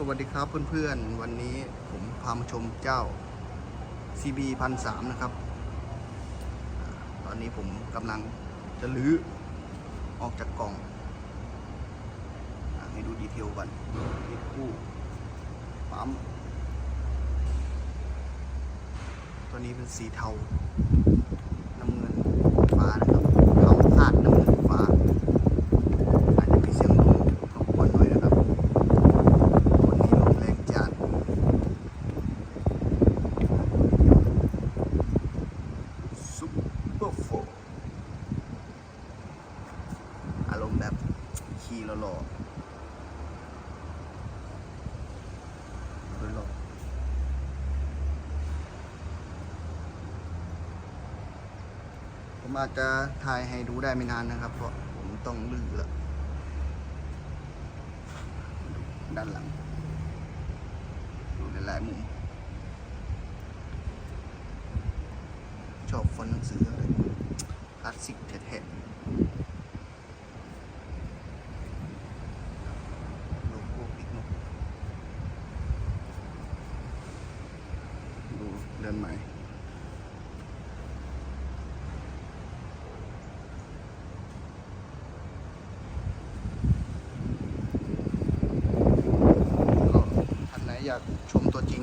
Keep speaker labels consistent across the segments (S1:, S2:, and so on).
S1: สวัสดีครับเพื่อนๆ วันนี้ผมพามาชมเจ้า CB พันสามนะครับ ตอนนี้ผมกำลังจะลื้อออกจากกล่อง ให้ดูดีเทลก่อนนี่คู่ปั๊ม ตัวนี้เป็นสีเทา น้ำเงินฟ้านะครับเทาคาดน้ำเงินฟ้า อาจจะมีเสียงลมรบกวนหน่อยนะครับ วันนี้ลมแรงจัดซุปเปอร์โฟร์อารมณ์ แบบขี่หล่อหล่อผมอาจจะถ่ายให้ดูได้ไม่นานนะครับ เพราะผมต้องลื้อล้วด้านหลัง ดูในหลายมุมชอบฟอนต์หนังสืออะไรคลาสสิกแท้ๆโลโก้ปิกนกดู เดินใหม่ก็ท่านไหนอยากชมตัวจริง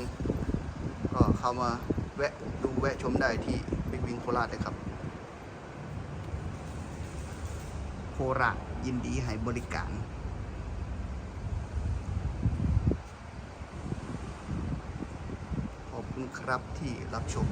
S1: ก็เข้ามาแวะดูแวะชมได้ที่บิ๊กวิงโคราชเลยครับ โคราชยินดีให้บริการ ขอบ คุณครับที่รับชม